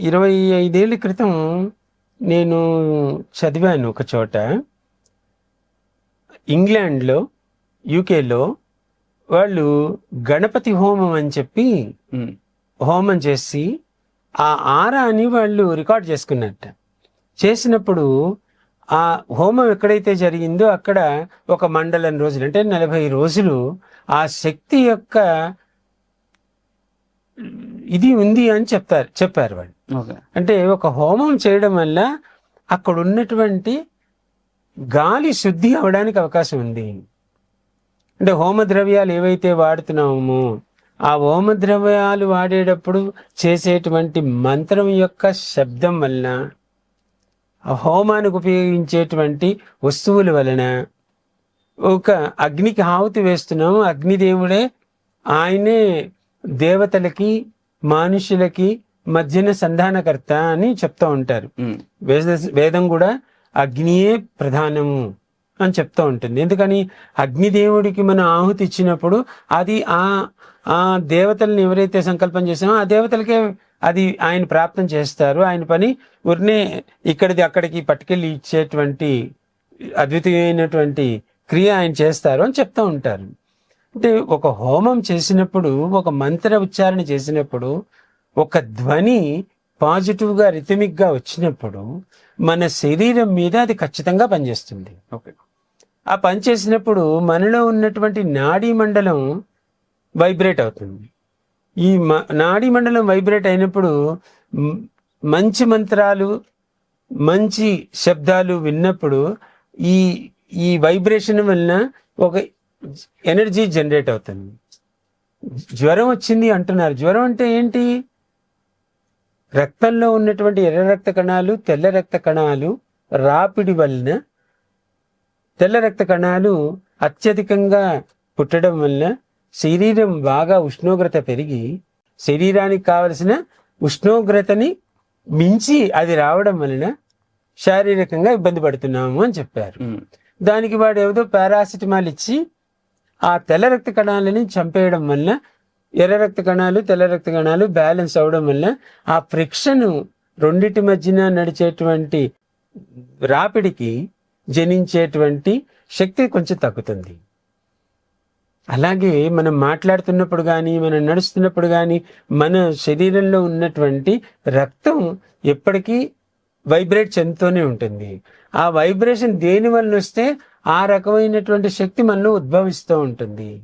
ఇరవై ఐదేళ్ళ క్రితం నేను చదివాను ఒక చోట. ఇంగ్లాండ్లో యూకేలో వాళ్ళు గణపతి హోమం అని చెప్పి హోమం. చేసి ఆ ఆరాని వాళ్ళు రికార్డ్ చేసుకున్నట్ట. చేసినప్పుడు ఆ హోమం ఎక్కడైతే జరిగిందో అక్కడ ఒక మండలం రోజులు అంటే నలభై రోజులు ఆ శక్తి యొక్క ఇది ఉంది అని చెప్తారు చెప్పారు వాళ్ళు. అంటే ఒక హోమం చేయడం వల్ల అక్కడ ఉన్నటువంటి గాలి శుద్ధి అవడానికి అవకాశం ఉంది. అంటే హోమ ద్రవ్యాలు ఏవైతే వాడుతున్నామో ఆ హోమ ద్రవ్యాలు వాడేటప్పుడు చేసేటువంటి మంత్రం యొక్క శబ్దం వలన ఆ హోమానికి ఉపయోగించేటువంటి వస్తువుల వలన ఒక అగ్నికి ఆహుతి వేస్తున్నాము. అగ్నిదేవుడే ఆయనే దేవతలకి మనుషులకి మధ్యన సంధానకర్త అని చెప్తూ ఉంటారు. వేద వేదం కూడా అగ్నియే ప్రధానము అని చెప్తూ ఉంటుంది. ఎందుకని? అగ్నిదేవుడికి మనం ఆహుతి ఇచ్చినప్పుడు అది ఆ ఆ దేవతల్ని ఎవరైతే సంకల్పం చేసామో ఆ దేవతలకే అది ఆయన ప్రాప్తం చేస్తారు. ఆయన పని ఉరినే ఇక్కడిది అక్కడికి పట్టుకెళ్ళి ఇచ్చేటువంటి అద్వితీయమైనటువంటి క్రియ ఆయన చేస్తారు అని చెప్తూ ఉంటారు. అంటే ఒక హోమం చేసినప్పుడు ఒక మంత్ర ఉచ్చారణ చేసినప్పుడు ఒక ధ్వని పాజిటివ్గా రిథమిక్గా వచ్చినప్పుడు మన శరీరం మీద అది ఖచ్చితంగా పనిచేస్తుంది. ఓకే. ఆ పని చేసినప్పుడు మనలో ఉన్నటువంటి నాడీ మండలం వైబ్రేట్ అవుతుంది. ఈ నాడీ మండలం వైబ్రేట్ అయినప్పుడు మంచి మంత్రాలు మంచి శబ్దాలు విన్నప్పుడు ఈ ఈ వైబ్రేషన్ వలన ఒక ఎనర్జీ జనరేట్ అవుతుంది. జ్వరం వచ్చింది అంటున్నారు. జ్వరం అంటే ఏంటి? రక్తంలో ఉన్నటువంటి ఎర్ర రక్త కణాలు తెల్ల రక్త కణాలు రాపిడి వలన తెల్ల రక్త కణాలు అత్యధికంగా పుట్టడం వలన శరీరం బాగా ఉష్ణోగ్రత పెరిగి శరీరానికి కావలసిన ఉష్ణోగ్రతని మించి అది రావడం వలన శారీరకంగా ఇబ్బంది పడుతున్నాము అని చెప్పారు. దానికి వాడు ఏదో పారాసిటమాల్ ఇచ్చి ఆ తెల్ల రక్త కణాలని చంపేయడం వల్ల ఎర్ర రక్త కణాలు తెల్ల రక్త కణాలు బ్యాలెన్స్ అవడం వల్ల ఆ ఫ్రిక్షన్ రెండిటి మధ్యన నడిచేటువంటి రాపిడికి జనించేటువంటి శక్తి కొంచెం తగ్గుతుంది. అలాగే మనం మాట్లాడుతున్నప్పుడు కానీ మనం నడుస్తున్నప్పుడు కానీ మన శరీరంలో ఉన్నటువంటి రక్తం ఎప్పటికీ వైబ్రేట్ చెందుతూనే ఉంటుంది. ఆ వైబ్రేషన్ దేని వల్ల వస్తే ఆ రకమైనటువంటి శక్తి మనలో ఉద్భవిస్తూ ఉంటుంది.